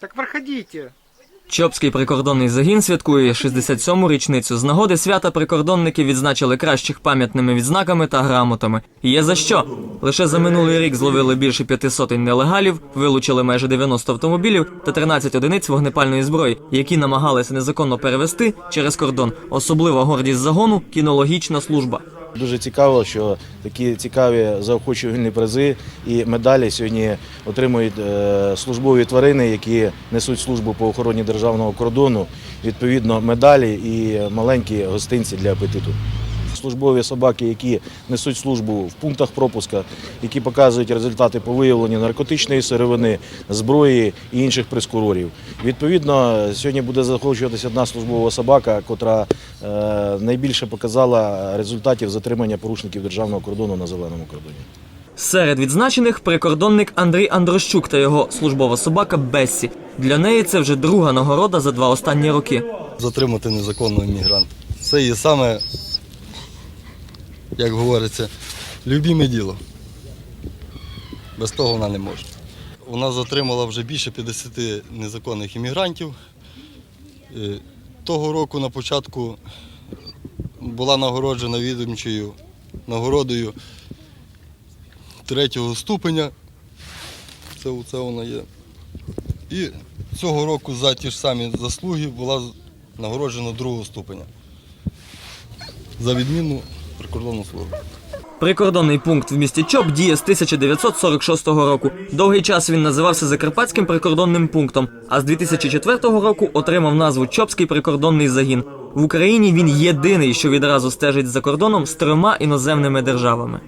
Так проходите. Чопський прикордонний загін святкує 67-му річницю. З нагоди свята прикордонники відзначили кращих пам'ятними відзнаками та грамотами. Є за що. Лише за минулий рік зловили більше п'яти сотень нелегалів, вилучили майже 90 автомобілів та 13 одиниць вогнепальної зброї, які намагалися незаконно перевести через кордон. Особлива гордість загону кінологічна служба. Дуже цікаво, що такі цікаві заохочувальні призи і медалі сьогодні отримують е, службові тварини, які несуть службу по охороні державного кордону. Відповідно, медалі і маленькі гостинці для апетиту. Службові собаки, які несуть службу в пунктах пропуска, які показують результати по виявленню наркотичної сировини, зброї і інших прискурорів. Відповідно, сьогодні буде заохочуватися одна службова собака, котра е, найбільше показала результатів затримання порушників державного кордону на зеленому кордоні. Серед відзначених прикордонник Андрій Андрощук та його службова собака Бессі. Для неї це вже друга нагорода за два останні роки. затримати незаконного іммігранта. Це є саме, як говориться, любіме діло. Без того вона не може. Вона затримала вже більше 50 незаконних іммігрантів. Е, Того року на початку була нагороджена відомчою нагородою третього ступеня. Це, це вона є. І цього року за ті ж самі заслуги була нагороджена другого ступеня за відмінну прикордонну службу. Прикордонний пункт в місті Чоп діє з 1946 року. Довгий час він називався Закарпатським прикордонним пунктом, а з 2004 року отримав назву Чопський прикордонний загін. В Україні він єдиний, що відразу стежить за кордоном з трьома іноземними державами.